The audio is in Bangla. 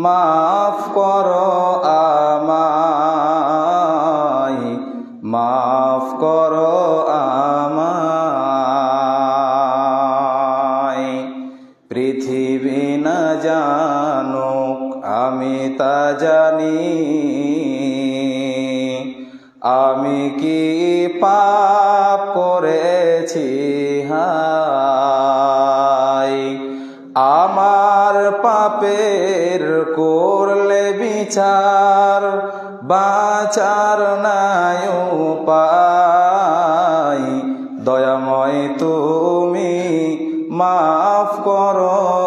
মাফ করো আমায়, মাফ করো আমায়। পৃথিবী না জানুক, আমি তা জানি। আমি কি পাপ করেছি? হাই পাপের করলে বিচার বাচার নাই উপায়। দয়াময় তুমি মাফ করো।